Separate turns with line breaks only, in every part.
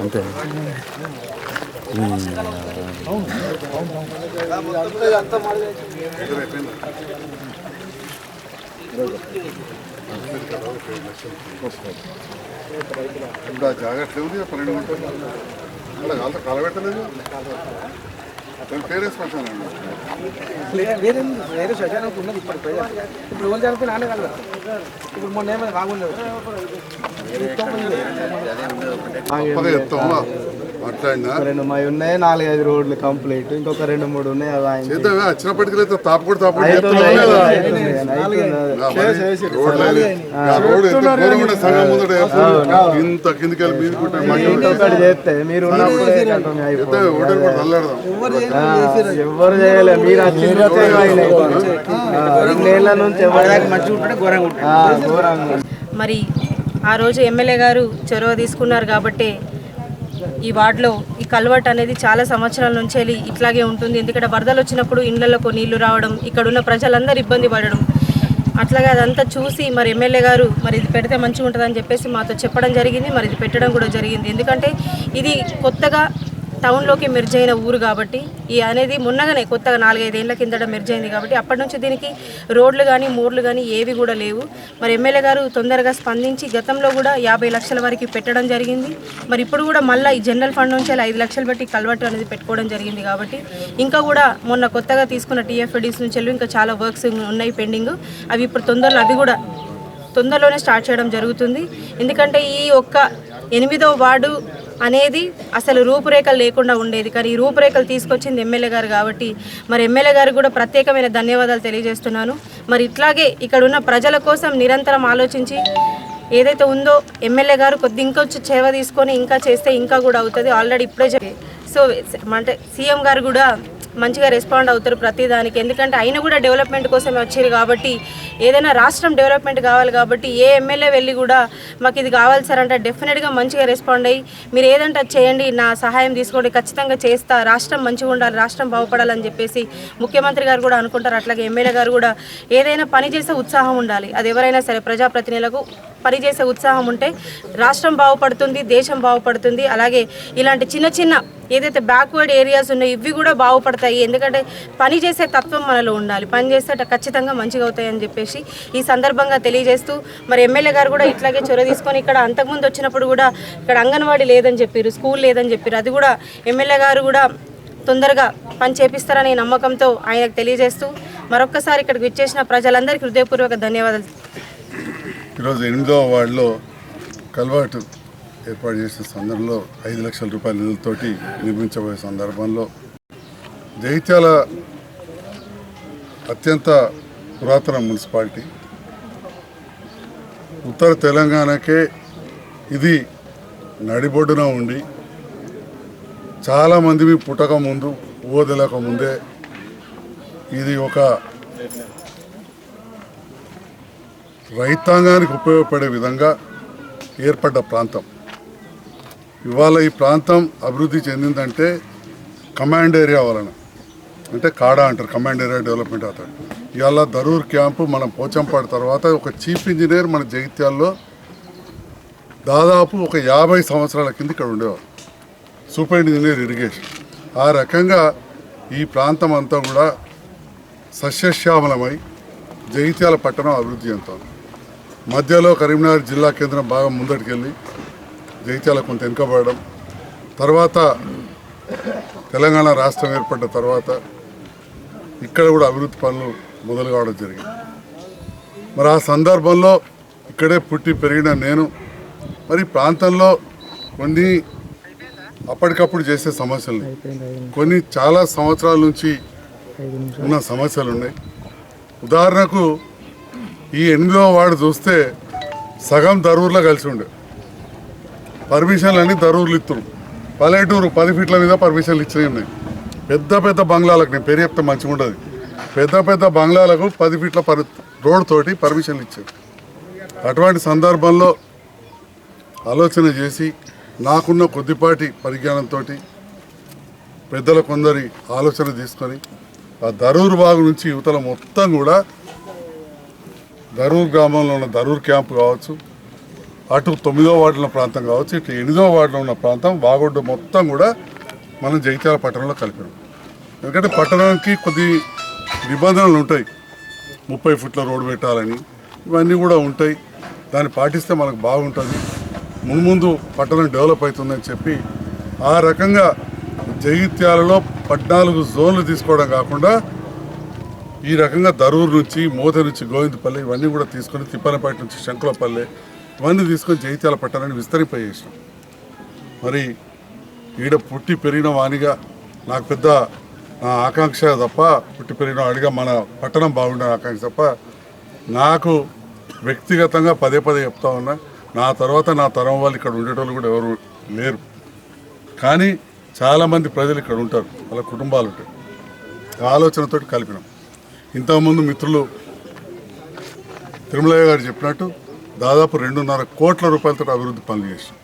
అంతే.
ఇంకా జాగ్రత్త ఉంది పన్నెండు గంటలు. కలబెట్టలేదు పెట్టానండి
వేరే వేరే శ్మశానానికి ఉన్నది ఇప్పుడు ప్రజెంట్. ఇప్పుడు ఎవరు చనిపోయిన నానే కదా ఇప్పుడు మొన్న ఏమైనా బాగుండదు
మాట్లాడినా
రెండు మా ఉన్నాయి నాలుగైదు రోడ్లు కంప్లీట్. ఇంకొక రెండు మూడు ఉన్నాయి అవి ఆయన
వచ్చినప్పటికీ వేస్తారు. ఇంత కిందికి.
ఇంకొకటి చేస్తే మీరు ఉన్నప్పుడే కట్టం
చేద్దాం,
అయిపోతుంది.
ఓటేలు కూడా తల్లాడదాం
ఆ, ఎవ్వరు చేయలే మీరు రెండేళ్ళ నుంచి ఎవరు ఘోరంగా
మరి ఆ రోజు ఎమ్మెల్యే గారు చొరవ తీసుకున్నారు కాబట్టి ఈ వార్డులో ఈ కల్వర్ట్ అనేది చాలా సంవత్సరాల నుంచి వెళ్ళి ఇట్లాగే ఉంటుంది. ఎందుకంటే వరదలు వచ్చినప్పుడు ఇళ్ళలోకి నీళ్ళు రావడం ఇక్కడ ఉన్న ప్రజలందరూ ఇబ్బంది పడడం. అట్లాగే అదంతా చూసి మరి ఎమ్మెల్యే గారు మరి ఇది పెడితే మంచిగా ఉంటుందని చెప్పేసి మాతో చెప్పడం జరిగింది. మరి ఇది పెట్టడం కూడా జరిగింది. ఎందుకంటే ఇది కొత్తగా టౌన్లోకి మెర్జ్ అయిన ఊరు కాబట్టి ఈ అనేది మొన్నగానే కొత్తగా నాలుగైదేళ్ళ కిందట మెర్జ్ అయింది కాబట్టి అప్పటి నుంచి దీనికి రోడ్లు కానీ మూర్లు కానీ ఏవి కూడా లేవు. మరి ఎమ్మెల్యే గారు తొందరగా స్పందించి గతంలో కూడా యాభై లక్షల వరకు పెట్టడం జరిగింది. మరి ఇప్పుడు కూడా మళ్ళీ ఈ జనరల్ ఫండ్ నుంచి అలా ఐదు లక్షలు పెట్టి కల్వర్టు అనేది పెట్టుకోవడం జరిగింది కాబట్టి ఇంకా కూడా మొన్న కొత్తగా తీసుకున్న టీఎఫ్డీస్ నుంచి వెళ్ళి ఇంకా చాలా వర్క్స్ ఉన్నాయి పెండింగ్. అవి ఇప్పుడు తొందరలో అవి కూడా తొందరలోనే స్టార్ట్ చేయడం జరుగుతుంది. ఎందుకంటే ఈ ఒక్క ఎనిమిదో వార్డు అనేది అసలు రూపురేఖలు లేకుండా ఉండేది. కానీ ఈ రూపురేఖలు తీసుకొచ్చింది ఎమ్మెల్యే గారు కాబట్టి మరి ఎమ్మెల్యే గారికి కూడా ప్రత్యేకమైన ధన్యవాదాలు తెలియజేస్తున్నాను. మరి ఇట్లాగే ఇక్కడ ఉన్న ప్రజల కోసం నిరంతరం ఆలోచించి ఏదైతే ఉందో ఎమ్మెల్యే గారు కొద్ది ఇంకొచ్చి సేవ తీసుకొని ఇంకా చేస్తే ఇంకా కూడా అవుతుంది. ఆల్రెడీ ఇప్పుడే చెప్పి సో అంటే సీఎం గారు కూడా మంచిగా రెస్పాండ్ అవుతారు ప్రతిదానికి. ఎందుకంటే ఆయన కూడా డెవలప్మెంట్ కోసమే వచ్చారు కాబట్టి ఏదైనా రాష్ట్రం డెవలప్మెంట్ కావాలి కాబట్టి ఏ ఎమ్మెల్యే వెళ్ళి కూడా మాకు ఇది కావాలి సార్ అంటే డెఫినెట్గా మంచిగా రెస్పాండ్ అయ్యి మీరు ఏదంటే చేయండి నా సహాయం తీసుకోండి ఖచ్చితంగా చేస్తా రాష్ట్రం మంచిగా ఉండాలి రాష్ట్రం బాగుపడాలని చెప్పేసి ముఖ్యమంత్రి గారు కూడా అనుకుంటారు. అట్లాగే ఎమ్మెల్యే గారు కూడా ఏదైనా పని చేసే ఉత్సాహం ఉండాలి. అది ఎవరైనా సరే ప్రజాప్రతినిధులకు పనిచేసే ఉత్సాహం ఉంటే రాష్ట్రం బాగుపడుతుంది దేశం బాగుపడుతుంది. అలాగే ఇలాంటి చిన్న చిన్న ఏదైతే బ్యాక్వర్డ్ ఏరియాస్ ఉన్నాయో ఇవి కూడా బాగుపడతాయి. ఎందుకంటే పని చేసే తత్వం మనలో ఉండాలి. పని చేస్తే ఖచ్చితంగా మంచిగా అవుతాయి అని చెప్పేసి ఈ సందర్భంగా తెలియజేస్తూ మరి ఎమ్మెల్యే గారు కూడా ఇట్లాగే చొరవ తీసుకొని ఇక్కడ అంతకుముందు వచ్చినప్పుడు కూడా ఇక్కడ అంగన్వాడీ లేదని చెప్పారు స్కూల్ లేదని చెప్పారు. అది కూడా ఎమ్మెల్యే గారు కూడా తొందరగా పని చేపిస్తారనే నమ్మకంతో ఆయనకు తెలియజేస్తూ మరొక్కసారి ఇక్కడికి విచ్చేసిన ప్రజలందరికీ హృదయపూర్వక ధన్యవాదాలు.
ఈరోజు ఎనిమిదవ వార్డులో కల్వాటు ఏర్పాటు చేసిన సందర్భంలో ఐదు లక్షల రూపాయల నిధులతోటి నిర్మించబోయే సందర్భంలో జైత్యాల అత్యంత పురాతన మున్సిపాలిటీ. ఉత్తర తెలంగాణకే ఇది నడిబొడ్డున ఉండి చాలామంది పుట్టక ముందు ఊదలేక ముందే ఇది ఒక రైతాంగానికి ఉపయోగపడే విధంగా ఏర్పడ్డ ప్రాంతం. ఇవాళ ఈ ప్రాంతం అభివృద్ధి చెందిందంటే కమాండ్ ఏరియా వలన. అంటే కాడా అంటారు కమాండ్ ఏరియా డెవలప్మెంట్ అవుతాడు ఇవాళ దరూర్ క్యాంపు మనం పోచంపాడు తర్వాత ఒక చీఫ్ ఇంజనీర్ మన జగిత్యాల్లో దాదాపు ఒక యాభై సంవత్సరాల కింద ఇక్కడ ఉండేవారు. Super engineer irrigation. ఆ రకంగా ఈ ప్రాంతం అంతా కూడా సస్యశ్యామలమై జగిత్యాల పట్టణం అభివృద్ధి చెందుతోంది. మధ్యలో కరీంనగర్ జిల్లా కేంద్రం బాగా ముందటికెళ్ళి జగిత్యాల కొంత వెనుకబడడం తర్వాత తెలంగాణ రాష్ట్రం ఏర్పడ్డ తర్వాత ఇక్కడ కూడా అభివృద్ధి పనులు మొదలు కావడం జరిగింది. మరి ఆ సందర్భంలో ఇక్కడే పుట్టి పెరిగిన నేను మరి ప్రాంతంలో కొన్ని అప్పటికప్పుడు చేసే సమస్యలు కొన్ని చాలా సంవత్సరాల నుంచి ఉన్న సమస్యలు ఉన్నాయి. ఉదాహరణకు ఈ ఎనిమిదవ వాడు చూస్తే సగం దరూర్లో కలిసి ఉండే. పర్మిషన్లు అన్నీ దరూర్లు ఇస్తారు పల్లెటూరు పది ఫీట్ల మీద పర్మిషన్లు ఇచ్చినవి ఉన్నాయి. పెద్ద పెద్ద బంగ్లాలకు నేను పేరు చెప్తే మంచిగా ఉండదు పెద్ద పెద్ద బంగ్లాలకు పది ఫీట్ల పరి రోడ్ తోటి పర్మిషన్లు ఇచ్చారు. అటువంటి సందర్భంలో ఆలోచన చేసి నాకున్న కొద్దిపాటి పరిజ్ఞానంతో పెద్దల కొందరి ఆలోచన తీసుకొని ఆ దరూర్ బాగు నుంచి యువతల మొత్తం కూడా దరూర్ గ్రామంలో ఉన్న దరూర్ క్యాంప్ కావచ్చు అటు తొమ్మిదో వార్డులో ఉన్న ప్రాంతం కావచ్చు ఇటు ఎనిమిదో వార్డులో ఉన్న ప్రాంతం వాగొడ్డు మొత్తం కూడా మనం జగిత్యాల పట్టణంలో కలిపినాం ఎందుకంటే పట్టణానికి కొద్ది నిబంధనలు ఉంటాయి. ముప్పై ఫుట్ల రోడ్డు పెట్టాలని. ఇవన్నీ కూడా ఉంటాయి. దాన్ని పాటిస్తే మనకు బాగుంటుంది. మున్ముందు పట్టణం డెవలప్ అవుతుందని చెప్పి ఆ రకంగా జగిత్యాలలో పద్నాలుగు జోన్లు తీసుకోవడం కాకుండా ఈ రకంగా దరూరు నుంచి మోత నుంచి గోవిందపల్లి ఇవన్నీ కూడా తీసుకొని తిప్పనపేట నుంచి శంకులపల్లె ఇవన్నీ తీసుకొని జగిత్యాల పట్టణాన్ని విస్తరింపజేసాం మరి ఈడ పుట్టి పెరిగిన వానిగా నాకు పెద్ద ఆకాంక్ష తప్ప పుట్టి పెరిగిన వాడిగా మన పట్టణం బాగుండే ఆకాంక్ష తప్ప నాకు వ్యక్తిగతంగా పదే పదే చెప్తా ఉన్నా నా తర్వాత నా తరం వాళ్ళు ఇక్కడ ఉండేటోళ్ళు కూడా ఎవరు లేరు. కానీ చాలామంది ప్రజలు ఇక్కడ ఉంటారు వాళ్ళ కుటుంబాలు ఉంటాయి. ఆ కలిపినాం. ఇంతకుముందు మిత్రులు తిరుమలయ్య గారు చెప్పినట్టు దాదాపు రెండున్నర కోట్ల రూపాయలతో అభివృద్ధి పనులు చేసాం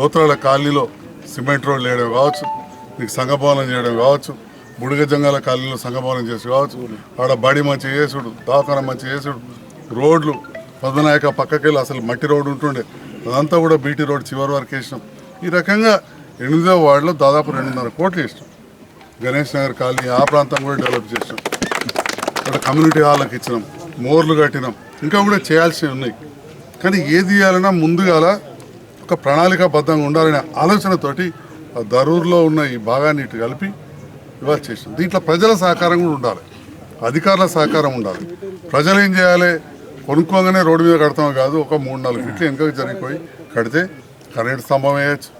గోత్రాల కాలనీలో సిమెంట్ రోడ్లు వేయడం కావచ్చు మీకు సంఘభవనం చేయడం కావచ్చు బుడిగ జంగాల కాలనీలో సంఘభవనం చేసి కావచ్చు ఆడ బడి మంచి చేసుడు దవాఖాన మంచి చేసుడు. రోడ్లు పద్మనాయక పక్కకెళ్ళి అసలు మట్టి రోడ్డు ఉంటుండే. అదంతా కూడా బీటీ రోడ్ చివరి వరకు వేసినాం. ఈ రకంగా ఎనిమిదో వార్డులో దాదాపు రెండున్నర కోట్లు వేసినాం. గణేష్ నగర్ కాలనీ ఆ ప్రాంతం కూడా డెవలప్ చేసినాం. ఇక్కడ కమ్యూనిటీ హాల్కి ఇచ్చినాం. మోర్లు కట్టినాం. ఇంకా కూడా చేయాల్సినవి ఉన్నాయి. కానీ ఏది చేయాలన్నా ముందుగాల ఒక ప్రణాళికాబద్ధంగా ఉండాలనే ఆలోచనతోటి ఆ దరూర్లో ఉన్న ఈ భాగాన్ని ఇటు కలిపి ఇవాళ చేసినాం దీంట్లో ప్రజల సహకారం కూడా ఉండాలి. అధికారుల సహకారం ఉండాలి. ప్రజలు ఏం చేయాలి? కొనుక్కోగానే రోడ్డు మీద కడతాం కాదు. ఒక మూడు నాలుగు ఫీట్లు వెనుకకి జరిగిపోయి కడితే కరెంట్ స్తంభం వేయచ్చు.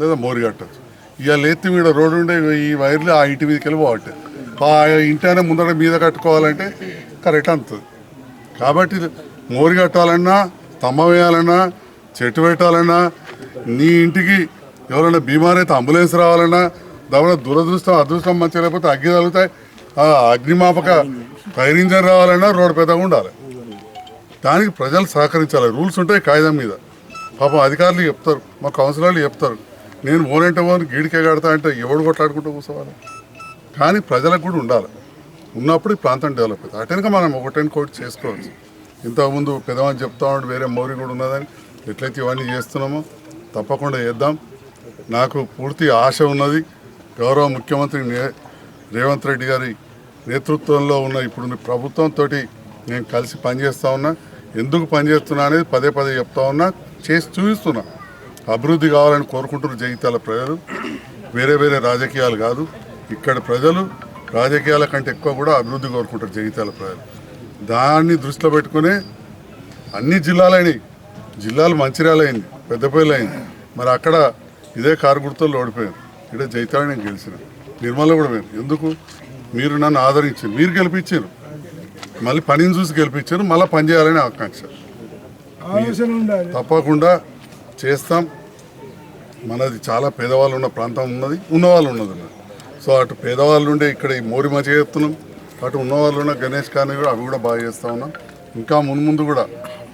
లేదా మోరి కట్టచ్చు. ఇవాళ ఎత్తి మీద రోడ్డు ఉండే ఈ వైర్లు ఆ ఇంటి మీదకి వెళ్ళి పోవట్టే. ఆ ఇంటి ముందర మీద కట్టుకోవాలంటే కరెక్ట్ అంతుంది. కాబట్టి మోరి కట్టాలన్నా స్తంభం వేయాలన్నా చెట్టు పెట్టాలన్నా నీ ఇంటికి ఎవరైనా బీమార్ అయితే అంబులెన్స్ రావాలన్నా దాని దురదృష్టం అదృష్టం మంచిగా లేకపోతే అగ్గి తగులుతాయి. ఆ అగ్నిమాపక ఫైర్ ఇంజన్ రావాలన్నా రోడ్డు పెద్దగా ఉండాలి. దానికి ప్రజలు సహకరించాలి. రూల్స్ ఉంటాయి కాగితం మీద. పాపం అధికారులు చెప్తారు. మా కౌన్సిలర్లు చెప్తారు. నేను ఓనంటే ఓన్ గీడికే కడతా అంటే ఎవడు కొట్లాడుకుంటూ కూర్చోవాలి? కానీ ప్రజలకు కూడా ఉండాలి. ఉన్నప్పుడు ఈ ప్రాంతం డెవలప్ అవుతుంది. అటెనక మనం ఒకటెన్ కోటి చేసుకోవచ్చు. ఇంతకుముందు పెద్దవాళ్ళు చెప్తా ఉంటే వేరే మౌరి కూడా ఉన్నదని ఎట్లయితే ఇవన్నీ చేస్తున్నామో తప్పకుండా చేద్దాం. నాకు పూర్తి ఆశ ఉన్నది. గౌరవ ముఖ్యమంత్రి నే- రేవంత్ రెడ్డి గారి నేతృత్వంలో ఉన్న ఇప్పుడున్న ప్రభుత్వంతో నేను కలిసి పనిచేస్తా ఉన్నా. ఎందుకు పనిచేస్తున్నా అనేది పదే పదే చెప్తా ఉన్నా. చేసి చూపిస్తున్నా. అభివృద్ధి కావాలని కోరుకుంటున్న జగిత్యాల ప్రజలు. వేరే వేరే రాజకీయాలు కాదు. ఇక్కడ ప్రజలు రాజకీయాల కంటే ఎక్కువ కూడా అభివృద్ధి కోరుకుంటారు జగిత్యాల ప్రజలు. దాన్ని దృష్టిలో పెట్టుకునే అన్ని జిల్లాలైనవి జిల్లాలు మంచిర్యాలైంది పెద్దపల్లి అయింది. మరి అక్కడ ఇదే కారు గుర్తుల్లో ఓడిపోయారు. ఇక్కడ జైతాళ నేను గెలిచిన. నిర్మల కూడా పోయాను ఎందుకు? మీరు నన్ను ఆదరించారు. మీరు గెలిపించారు. మళ్ళీ పనిని చూసి గెలిపించారు. మళ్ళీ పని చేయాలని ఆకాంక్ష. తప్పకుండా చేస్తాం. మనది చాలా పేదవాళ్ళు ఉన్న ప్రాంతం ఉన్నది. ఉన్నవాళ్ళు ఉన్నది సో అటు పేదవాళ్ళు ఉండే ఇక్కడ ఈ మోరి చేస్తున్నాం. అటు ఉన్నవాళ్ళు ఉన్న గణేష్ కాని కూడా అవి కూడా బాగా చేస్తా ఉన్నాం. ఇంకా మున్ముందు కూడా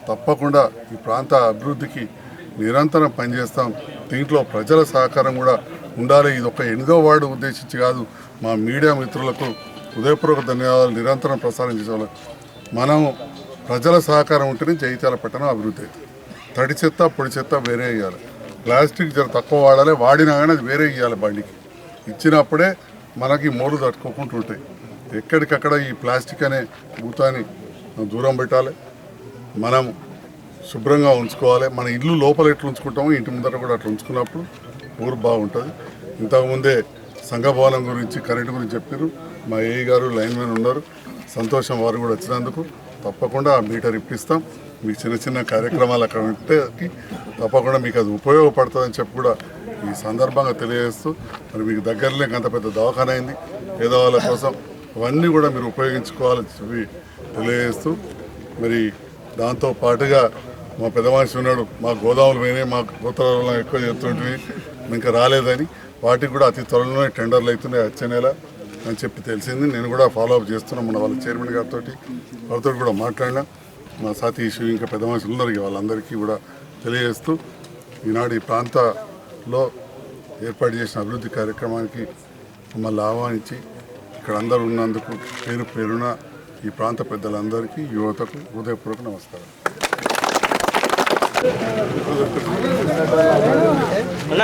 తప్పకుండా ఈ ప్రాంత అభివృద్ధికి నిరంతరం పనిచేస్తాం. దీంట్లో ప్రజల సహకారం కూడా ఉండాలి. ఇది ఒక ఎనిమిదో వార్డు ఉద్దేశించి కాదు. మా మీడియా మిత్రులకు హృదయపూర్వక ధన్యవాదాలు. నిరంతరం ప్రసారం చేసేవాళ్ళం. మనం ప్రజల సహకారం ఉంటేనే జైత్యాల పట్టణం అభివృద్ధి అవుతుంది. తడి చెత్త పొడి చెత్త వేరే ఇవ్వాలి ప్లాస్టిక్ జర తక్కువ వాడాలి వాడినా కానీ అది వేరే ఇవ్వాలి బండికి. ఇచ్చినప్పుడే మనకి మోరు తట్టుకోకుండా ఉంటాయి. ఎక్కడికక్కడ ఈ ప్లాస్టిక్ అనే భూతాన్ని దూరం పెట్టాలి. మనం శుభ్రంగా ఉంచుకోవాలి. మన ఇల్లు లోపల ఎట్లా ఉంచుకుంటామో ఇంటి ముందర కూడా అట్లా ఉంచుకున్నప్పుడు ఊరు బాగుంటుంది. ఇంతకుముందే సంఘభవనం గురించి కరెంటు గురించి చెప్పారు మా ఏఈ గారు లైన్మెన్ ఉన్నారు. సంతోషం వారు కూడా వచ్చినందుకు తప్పకుండా ఆ మీటర్ ఇప్పిస్తాం. మీకు చిన్న చిన్న కార్యక్రమాలు అక్కడ ఉంటే తప్పకుండా మీకు అది ఉపయోగపడుతుందని చెప్పి కూడా ఈ సందర్భంగా తెలియజేస్తూ మరి మీకు దగ్గరలో అంత పెద్ద దవాఖాన అయింది. పేదవాళ్ళ కోసం అవన్నీ కూడా మీరు ఉపయోగించుకోవాలని చెప్పి తెలియజేస్తూ మరి దాంతో పాటుగా మా పెద్ద మనిషి ఉన్నాడు. మా గోదాములు పోయినాయి మా గోత్రాలలో ఎక్కువ చేస్తుంటే ఇంకా రాలేదని వాటికి కూడా అతి త్వరలోనే టెండర్లు అవుతున్నాయి వచ్చే నెల అని చెప్పి తెలిసింది. నేను కూడా ఫాలో అప్ చేస్తున్నాను మన వాళ్ళ చైర్మన్ గారితో వాళ్ళతో కూడా మాట్లాడినా. మా సతీష్ ఇంకా పెద్ద మనుషులు ఉన్నారు వాళ్ళందరికీ కూడా తెలియజేస్తూ ఈనాడు ఈ ప్రాంతంలో ఏర్పాటు చేసిన అభివృద్ధి కార్యక్రమానికి మమ్మల్ని ఆహ్వానించి ఇక్కడ అందరూ ఉన్నందుకు పేరు పేరున ఈ ప్రాంత పెద్దలందరికీ యువతకు హృదయపూర్వక నమస్కారం.
అన్న